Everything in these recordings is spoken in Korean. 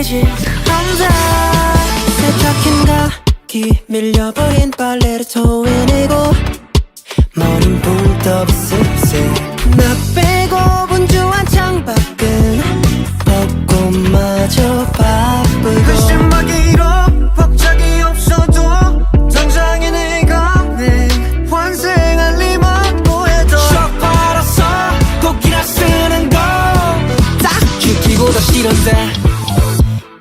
웃기지 혼자 세척힌 각기 밀려버린 빨래를 토해내고 머린 붕떠 습습 나 빼고 분주한 창밖은 벚꽃마저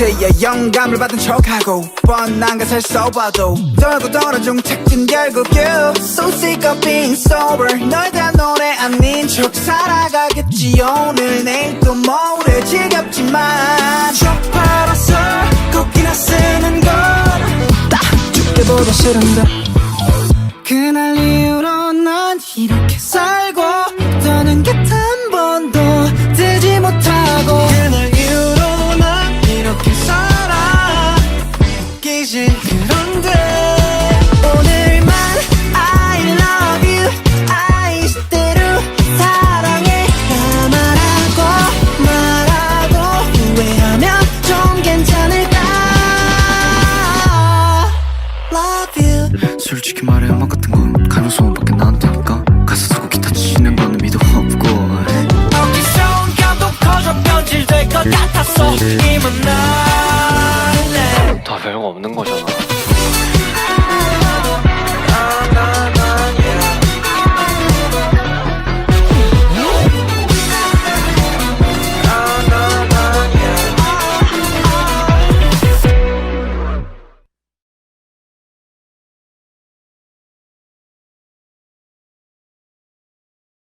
원한테의 영감을 받은 척하고 뻔한 것을 써봐도 떨고 떨어진 책진 결국 you. So sick of being sober. 널 대한 노래 아닌 척 살아가겠지. 오늘 내일 또 모레 지겹지만. 척 팔아서 곡이나 쓰는 건딱 죽게보다 싫은데. 그날 이후로 난 이렇게 살 느껴지지 그런데. 오늘만 I love you. I 이대로 사랑해. 나 말하고 말하고 후회하면 좀 괜찮을까? Love you. 솔직히 말해 엄마 같은 건 가능성은 밖에 나한테니까 가사 쓰고 기타 치는 거는 믿어 없고. 어디선가도 커져 변질될 것 같았어. 음. 이만 나